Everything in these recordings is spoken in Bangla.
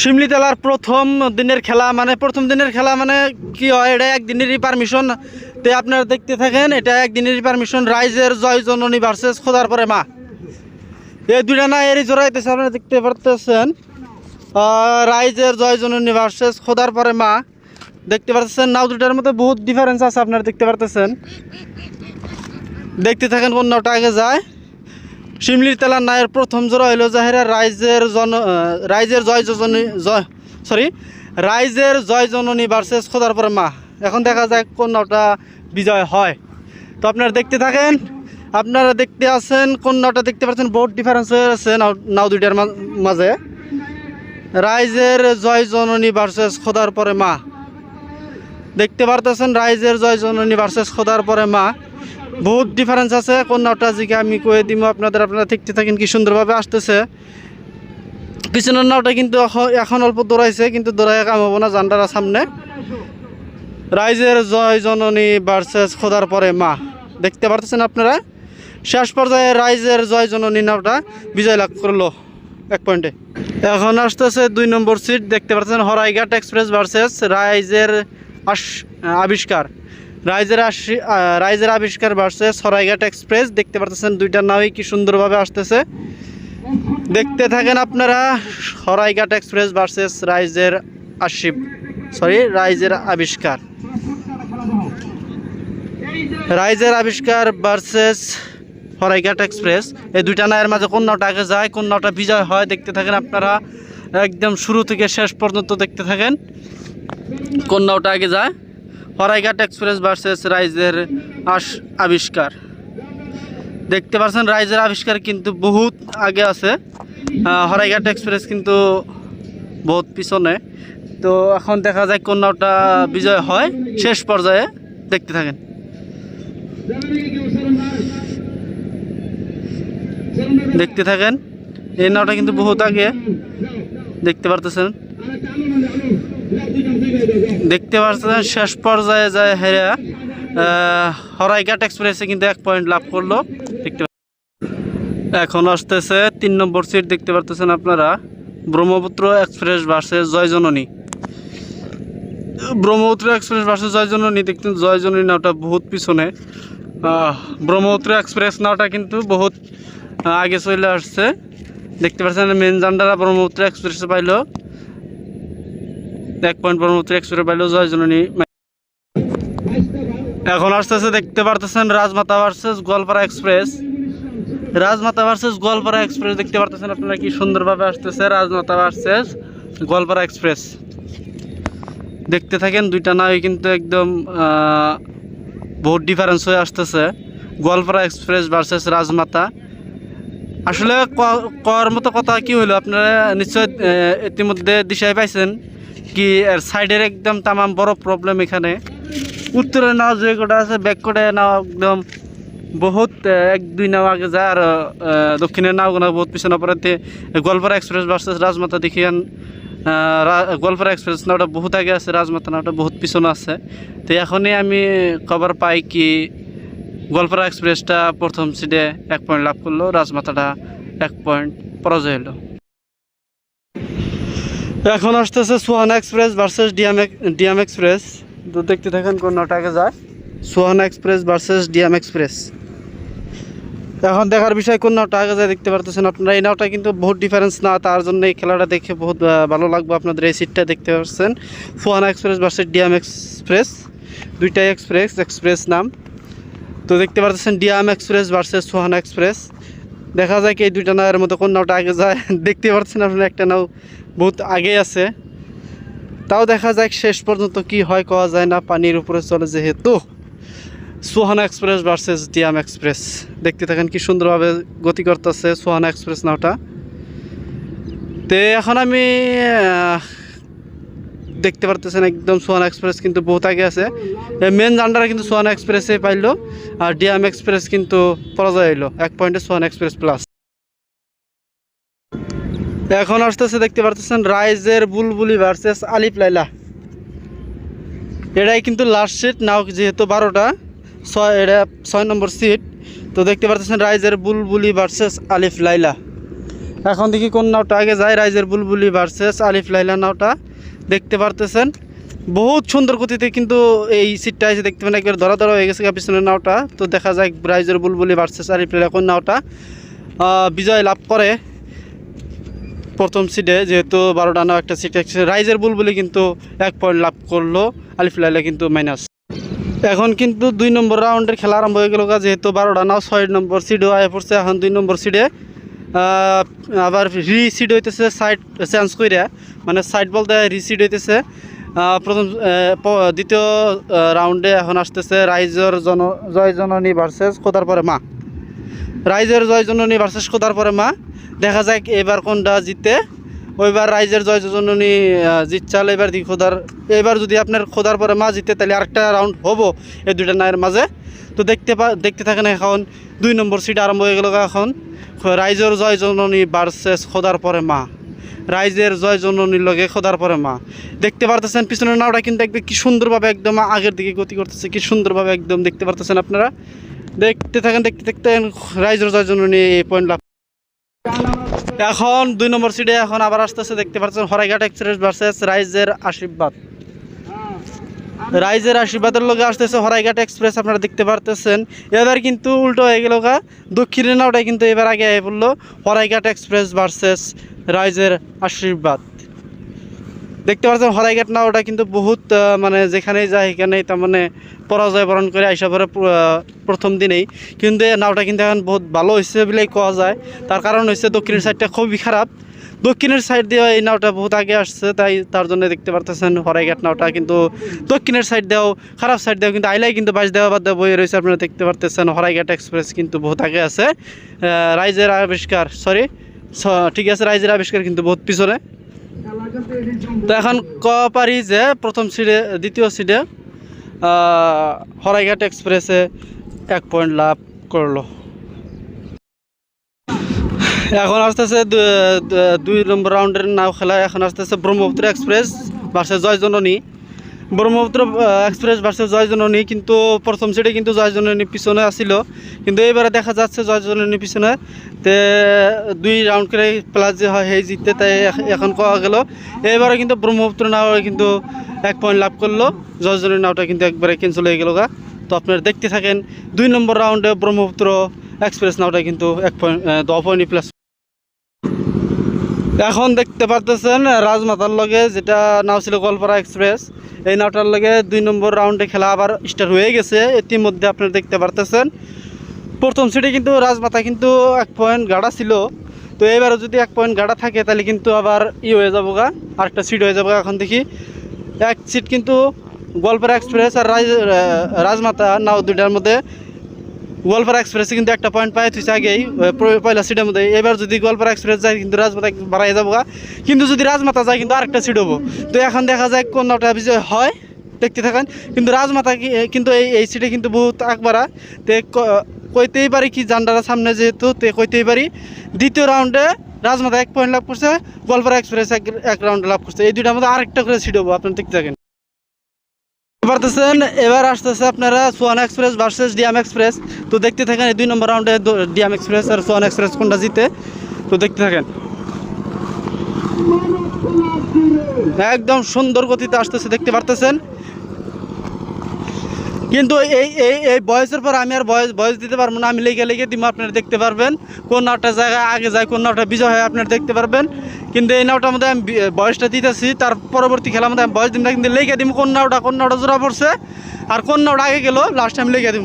শিমলি তেলার প্রথম দিনের খেলা মানে প্রথম দিনের খেলা মানে কি হয়, এটা একদিনেরই পারমিশন তে আপনারা দেখতে থাকেন, এটা একদিনেরই পারমিশন রাইজের জয় জননী ভার্সেস খোদার পরে মা। এই দুইটা না এরই জোড়াইতেছে আপনারা দেখতে পারতেছেন। রাইজের জয় জননী ভার্সেস খোদার পরে মা। দেখতে পারতেছেন, নাও দুটার মধ্যে বহুত ডিফারেন্স আছে, আপনারা দেখতে পারতেছেন। দেখতে থাকেন কোন নাওটা আগে যায়। শিমলির তেলার নায়ের প্রথম জোড়া হইল জাহেরা রাইজের জন রাইজের জয় জননী জয় সরি রাইজের জয় জননী ভার্সেস খোদার পরে মা এখন দেখা যায় কোন নাওটা বিজয় হয়। তো আপনারা দেখতে থাকেন, আপনারা দেখতে আছেন কোন নাওটা দেখতে পাচ্ছেন, বহুত ডিফারেন্স হয়ে আছে নাও দুইটার মাঝে। রাইজের জয় জননী ভার্সেস খোদার পরে মা দেখতে পারতেছেন, রাইজের জয় জননী ভার্সেস খোদার পরে মা বহুত ডিফারেন্স আছে কোন নাওটা জিকে আমি কয়ে দিব আপনাদের, আপনারা দেখতে থাকেন কি সুন্দরভাবে আসতেছে। পিছনের নাওটা কিন্তু এখন- অল্প দৌড়াইছে, কিন্তু দৌড়াই কাম হব না, জান্ডারা সামনে। রাইজের জয় জননী ভার্সেস খোদার পরে মা। দেখতে পারতেছেন আপনারা? শেষ পর্যায়ে রাইজের জয় জননী নাওটা বিজয় লাভ করল, এক পয়েন্টে। এখন আসতেছে দুই নম্বর সিট দেখতে পাচ্ছেন হরাইঘাট এক্সপ্রেস ভার্সেস রাইজের আবিষ্কার। রাইজের আশি রাইজের আবিষ্কার ভার্সেস হরাইঘাট এক্সপ্রেস। দেখতে পাচ্ছেন দুইটা নাওই কি সুন্দরভাবে আসতেছে। দেখতে থাকেন আপনারা হরাইঘাট এক্সপ্রেস ভার্সেস রাইজের আশিব সরি রাইজের আবিষ্কার। রাইজের আবিষ্কার ভার্সেস হরাইঘাট এক্সপ্রেস। এই দুইটা নায়ের মাঝে কোন নাওটা আগে যায়, কোন নাওটা বিজয় হয়, দেখতে থাকেন আপনারা। একদম শুরু থেকে শেষ পর্যন্ত দেখতে থাকেন। কোন নাওটা আগে যায়? হরাইঘাট এক্সপ্রেস ভার্সেস রাইজের আস আবিষ্কার। দেখতে পাচ্ছেন রাইজের আবিষ্কার কিন্তু বহুত আগে আছে। হরাইঘাট এক্সপ্রেস কিন্তু বহুত পিছনে। তো এখন দেখা যায় কোন নাওটা বিজয় হয়, শেষ পর্যায়ে। দেখতে থাকেন। দেখতে থাকেন, এই নাওটা কিন্তু বহুত আগে। দেখতে পারতেছেন। দেখতে পাচ্ছেন শেষ পর্যায়ে যায় হেরা হরাইঘাট এক্সপ্রেসে কিন্তু এক পয়েন্ট লাভ করল। দেখতে এখন আসতেছে তিন নম্বর সিট দেখতে পারতেছেন আপনারা, Brahmaputra express versus Joyjononi. Brahmaputra express versus Joyjononi দেখতেন জয়জননী নাওটা বহুত পিছনে। ব্রহ্মপুত্র এক্সপ্রেস নাওটা কিন্তু বহুত আগে চলে আসছে। দেখতে পাচ্ছেন মেন জান্ডারা ব্রহ্মপুত্র এক্সপ্রেসে পাইলো। এক পয়েন্ট ব্রহ্মপুত্র এক্সপ্রেস পাইলো জয়জননী এখন আসতেছে, দেখতে পারতেছেন, Rajmata versus Goalpara express Rajmata versus Goalpara express দেখতে পারতেছেন আপনারা কি সুন্দরভাবে আসতেছে, রাজমাতা ভার্সেস গোয়ালপাড়া এক্সপ্রেস দেখতে থাকেন, দুইটা নাওই কিন্তু একদম বহুত ডিফারেন্স হয়ে আসতেছে। Goalpara express versus Rajmata. আসলে কর মতো কথা কি হলো আপনারা নিশ্চয় ইতিমধ্যে দিশায় পাইছেন। কি এর সাইডের একদম তামাম বড় প্রবলেম এখানে। উত্তরে নাও যে কটা আছে ব্যাক করে নাও একদম বহুত এক দুই নাও আগে যায় আর আহ, দক্ষিণের নাওগুলো বহুত পিছনে পড়াতে গোয়ালপাড়া এক্সপ্রেস ভার্সেস রাজমাতা দেখিয়ান গোয়ালপাড়া এক্সপ্রেস নাওটা বহুত আগে আছে রাজমাতা নাওটা বহুত পিছনে আছে। তো এখনই আমি খবর পাই কি গোয়ালপাড়া এক্সপ্রেসটা প্রথম সিটে এক পয়েন্ট লাভ করল রাজমাতাটা এক পয়েন্ট পরাজয় হলো। এখন আসতেছে Sohana express versus DM DM express. তো দেখতে থাকেন কোন নটাকে যায়। Sohana express versus DM express. এখন দেখার বিষয় কোন নাওটা আগে যায় দেখতে পারতেছেন আপনারা। এই নাওটা কিন্তু বহুত ডিফারেন্স না, তার জন্য এই খেলাটা দেখে বহুত ভালো লাগবে আপনাদের এই সিটটা দেখতে পাচ্ছেন Sohana express versus DM express. দুইটাই এক্সপ্রেস এক্সপ্রেস নাম। তো দেখতে পারতেছেন DM express versus Sohana express. দেখা যায় কি এই দুইটা নাওয়ের মতো কোন নাওটা আগে যায়, দেখতে পাচ্ছেন আপনারা, একটা নাও বহুত আগে আছে। তাও দেখা যায় শেষ পর্যন্ত কি হয় কওয়া যায় না, পানির উপরে চলে যেহেতু Sohana express versus DM express. দেখতে থাকেন কি সুন্দরভাবে গতি করতেছে সোহানা এক্সপ্রেস নাওটা। তে এখন আমি দেখতে পারতেছেন একদম সোয়ান এক্সপ্রেস কিন্তু বহুত আগে আছে। মেন জান্ডারা কিন্তু সোয়ান এক্সপ্রেসে পাইলো আর ডিয়াম এক্সপ্রেস কিন্তু পরাজয় হইল। এক পয়েন্টে সোয়ান এক্সপ্রেস প্লাস এখন আসতেছে দেখতে পারতেছেন রাইজের বুলবুলি ভার্সেস আলিফ লাইলা। এটাই কিন্তু লাস্ট সিট নাও যেহেতু বারোটা, ছয়, এটা ছয় নম্বর সিট তো দেখতে পারতেছেন রাইজের বুলবুলি ভার্সেস আলিফ লাইলা। এখন দেখি কোন নাওটা আগে যায়, রাইজের বুলবুলি ভার্সেস আলিফ লাইলা নাওটা। দেখতে পারতেছেন। বহুত সুন্দর গতিতে কিন্তু এই সিটটা এসে দেখতে পারেন একবার ধরা ধরা হয়ে গেছে পিছনের নাওটা। তো দেখা যায় রাইজের বুলবুলি ভার্সেস আলিফ লাইলা এখন নাওটা বিজয় লাভ করে প্রথম সিটে যেহেতু বারোটা নাও একটা সিট রাইজের বুলবুলি কিন্তু এক পয়েন্ট লাভ করল আলিফ লাইলা কিন্তু মাইনাস এখন কিন্তু দুই নম্বর রাউন্ডের খেলা আরম্ভ হয়ে গেল যেহেতু বারোটা নাও ছয় নম্বর সিডও আয় পড়ছে, এখন দুই নম্বর সিডে আবার রি সিড হইতেছে সাইড চেঞ্জ করে মানে সাইড বলতে রি সিড হইতেছে প্রথম দ্বিতীয় রাউন্ডে এখন আসতেছে রাইজর জন জয় জননী ভার্সেস খোদার পরে মা। রাইজের জয় জননী ভার্সেস খোদার পরে মা। দেখা যায় এবার কোনটা জিতে। ওইবার রাইজের জয় জননী আহ, জিতচাল এবার দি খোদার এবার যদি আপনার খোদার পরে মা জিতে তাহলে আরেকটা রাউন্ড হব এই দুইটা নায়ের মাঝে। তো দেখতে পা দেখতে থাকেন এখন দুই নম্বর সিট আরম্ভ হয়ে গেল এখন। রাইজের জয় জননী ভার্সেস খোদার পরে মা। রাইজের জয় জননীর লগে খোদার পরে মা। দেখতে পারতেছেন, পিছনের নাওটা কিন্তু একদম কি সুন্দরভাবে একদম আগের দিকে গতি করতেছে, কি সুন্দরভাবে একদম দেখতে পারতেছেন আপনারা। দেখতে থাকেন, দেখতে দেখতে রাইজের জয় জননী পয়েন্ট লাভ এখন দুই নম্বর সিটে এখন আবার আসতেছে, দেখতে পাচ্ছেন হরাইঘাট এক্সপ্রেস ভার্সেস রাইজের আশীর্বাদ। রাইজের আশীর্বাদের লোকে আসতেছে হরাইঘাট এক্সপ্রেস, আপনারা দেখতে পারতেছেন। এবার কিন্তু উল্টো হয়ে গেল গা, দক্ষিণের নাওটা কিন্তু এবার আগে আগে পড়ল হরাইঘাট এক্সপ্রেস ভার্সেস রাইজের আশীর্বাদ। দেখতে পাচ্ছেন হরাইঘাট নাওটা কিন্তু বহুত মানে যেখানেই যায় সেখানেই তার মানে পরাজয় বরণ করে আইসা পরে প্রথম দিনেই। কিন্তু নাওটা কিন্তু এখন বহুত ভালো হয়েছে বলেই কোয়া যায়। তার কারণ হচ্ছে দক্ষিণের সাইডটা খুবই খারাপ। দক্ষিণের সাইড দিয়ে এই নাওটা বহুত আগে আসছে, তাই তার জন্য দেখতে পারতেছেন হরাইঘাট নাওটা। কিন্তু দক্ষিণের সাইড দেও খারাপ সাইড দেও কিন্তু আইলাই কিন্তু বাস দেওয়া বাদ দেওয়া বয়ে রয়েছে, আপনারা দেখতে পারতেছেন হরাইঘাট এক্সপ্রেস কিন্তু বহুত আগে আছে। রাইজের আবিষ্কার সরি ঠিক আছে, রাইজের আবিষ্কার কিন্তু বহুত পিছনে। তো এখন ক পারি যে প্রথম সিটে দ্বিতীয় সিটে হরাইঘাট এক্সপ্রেসে এক পয়েন্ট লাভ করল। এখন আসতেছে দুই নম্বর রাউন্ডের নাও খেলা। এখন আসতেছে Brahmaputra express versus Joyjanani. Brahmaputra express versus Joyjanani, কিন্তু প্রথম সিটে কিন্তু জয়জননী পিছনে আসিল কিন্তু এবারে দেখা যাচ্ছে জয়জননী পিছনে। তে দুই রাউন্ড করে প্লাস যে হয়, সেই জিততে তাই এখন কওয়া গেল। এবারে কিন্তু ব্রহ্মপুত্র নাও কিন্তু এক পয়েন্ট লাভ করল। জয়জননী নাওটা কিন্তু একবারে ক্যান্সেল হয়ে গেল গা। তো আপনারা দেখতে থাকেন, দুই নম্বর রাউন্ডে ব্রহ্মপুত্র এক্সপ্রেস নাওটা কিন্তু এক পয়েন্ট দশ পয়েন্ট প্লাস এখন দেখতে পারতেছেন রাজমাতার লগে, যেটা নাও ছিল গোয়ালপাড়া এক্সপ্রেস। এই নাওটার লগে দুই নম্বর রাউন্ডে খেলা আবার স্টার্ট হয়ে গেছে। ইতিমধ্যে আপনারা দেখতে পারতেছেন। প্রথম সিটে কিন্তু রাজমাতা কিন্তু এক পয়েন্ট গাড়া ছিল। তো এবারও যদি এক পয়েন্ট গাড়া থাকে, তাহলে কিন্তু আবার ই হয়ে যাব গা আরেকটা সিট হয়ে যাব এখন দেখি। এক সিট কিন্তু গোয়ালপাড়া এক্সপ্রেস আর রাজ রাজমাতা নাও দুইটার মধ্যে গোয়ালপাড়া এক্সপ্রেসে কিন্তু একটা পয়েন্ট পাই তুই আগেই পয়লা সিটের মধ্যে। এবার যদি গোয়ালপাড়া এক্সপ্রেস যায়, কিন্তু রাজমাতা বাড়াই যাব। কিন্তু যদি রাজমাতা যায়, কিন্তু আরেকটা সিট হব। তো এখন দেখা যায় কোন নাওটা বিজয় হয়, দেখতে থাকেন। কিন্তু রাজমাতা কিন্তু এই এই সিটে কিন্তু বহুত আকবারা। তে কইতেই পারি কি, জান্ডারা সামনে যেহেতু, তে কইতেই পারি, দ্বিতীয় রাউন্ডে রাজমাতা এক পয়েন্ট লাভ করছে, গোয়ালপাড়া এক্সপ্রেস এক এক রাউন্ডে লাভ করছে। এই দুইটার মধ্যে আরেকটা করে সিট হব আপনারা দেখতে থাকেন। পারতেছেন, এবার আসতেছে আপনারা Swan express versus DM express তো দেখতে থাকেন এই দুই নম্বর রাউন্ডে ডিএম এক্সপ্রেস আর সোয়ান এক্সপ্রেস কোনটা জিতে। তো দেখতে থাকেন। একদম সুন্দর গতিতে আসতেছে, দেখতে পারতেছেন। কিন্তু এই এই এই বয়সের পর আমি আর বয়স বয়স দিতে পারব না। আমি লেগে লেগে দিব আপনারা দেখতে পারবেন। কোন নাওটা জায়গায় আগে যায়, কোন নাওটা বিজয় হয়, আপনারা দেখতে পারবেন। কিন্তু এই নাওটার মধ্যে আমি বয়সটা দিতেছি। তার পরবর্তী খেলার মধ্যে আমি বয়স দিন না, কিন্তু লেগে দিব কোন নাওটা কোন নাওটা জোড়া পড়ছে। আর কোন নাওটা আগে গেল লাস্ট আমি লেগে দিব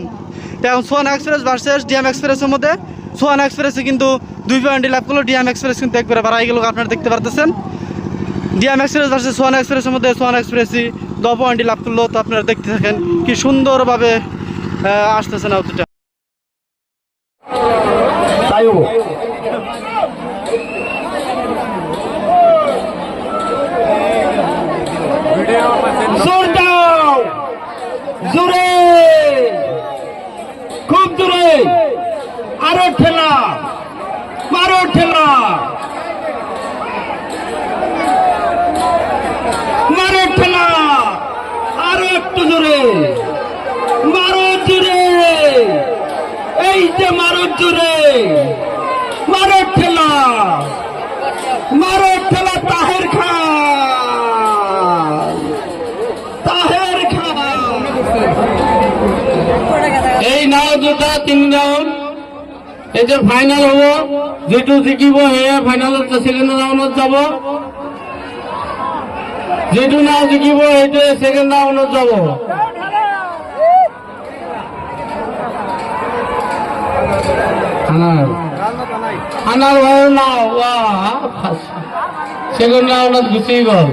তো এখন সোয়ান এক্সপ্রেস ভার্সেস ডিএম এক্সপ্রেসের মধ্যে, সোয়ান এক্সপ্রেসে কিন্তু দুই পয়েন্টে লাভ করল। ডিএম এক্সপ্রেস কিন্তু একবারে বাড়াই গেল, আপনারা দেখতে পারতেছেন। ডিএম এক্সপ্রেস ভার্সেস সোয়ান এক্সপ্রেসের মধ্যে সোয়ান এক্সপ্রেসই পয়েন্টই লাভ করল তো আপনারা দেখতে থাকেন কি সুন্দরভাবে আসতেছে না দুটা তাইও জোর দাও জোরে খুব জোরে আরও ঠেলা মারো ঠেলা মারো ঠেলা আরও একটু জোরে মারো জোরে যে মারো জোরে মারো খেলা তাহের খান তাহের খান এই নাও দুটা তিন রাউন্ড এই যে ফাইনাল হব যেটু জিকিব সেয়ে ফাইনালত ছেকেণ্ড ৰাউণ্ডত যাব। যিটো নাও জিকিব, সেইটোৱে ছেকেণ্ড ৰাউণ্ডত যাব। আনাৰ আনাৰ ভাইৰ নাও ছেকেণ্ড ৰাউণ্ডত গুচি গ'ল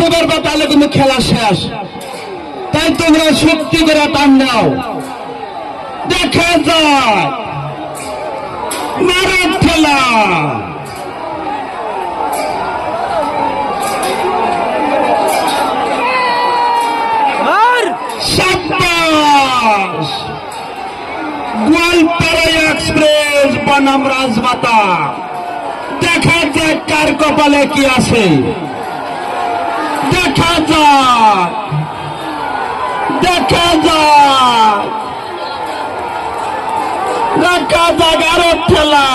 পাশে পারবা তাহলে কিন্তু খেলা শেষ। তাই তোমরা শক্তি করে টান দাও দেখা যায়। মারার খেলা সাব্বাস। গোয়ালপাড়া এক্সপ্রেস বনাম রাজমাতা। দেখা যাক কার কপালে কি আছে। দেখা যাক দেখা যাক দেখা যাক আরও খেলা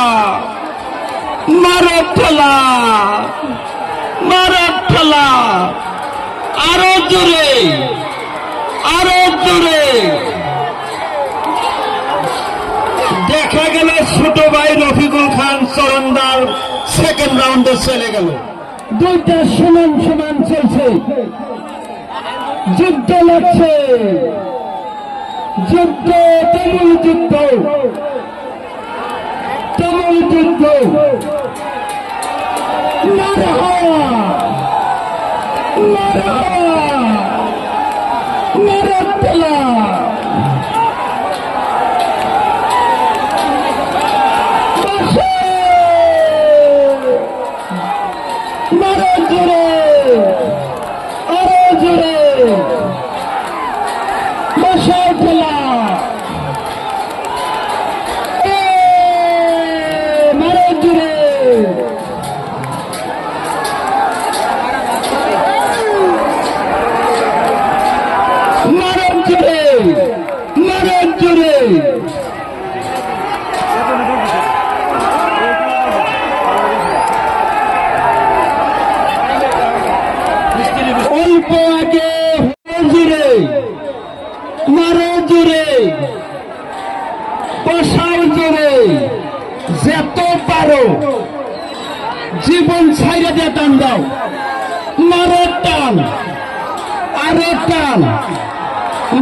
মারো খেলা মারো খেলা আরও জোরে আরও জোরে দেখা গেল ছোট ভাই রফিকুল খান চরণদার সেকেন্ড রাউন্ডে চলে গেল। দুইটা সমান সমান চলছে। যুদ্ধ লাগছে যুদ্ধ তুমুল যুদ্ধ। তুমুল যুদ্ধ। মারহাবা মারাত্তলা মারো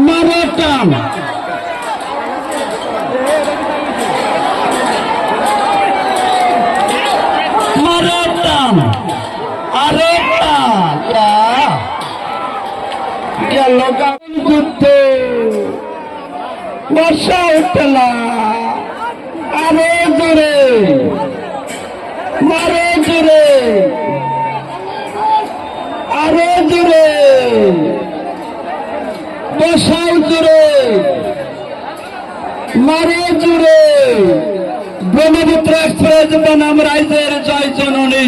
মারো টান টান আরও গেল জোরে ব্রহ্মপুত্র এক্সপ্রেস বনাম রাইজের জয় জননী।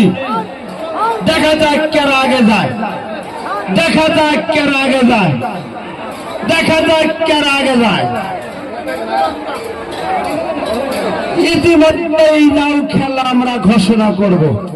দেখা যাক কেন আগে যায়। দেখা যাক কেন আগে যায়। দেখা যাক কেন আগে যায়। ইতিমধ্যেই নাও খেলা আমরা ঘোষণা করব।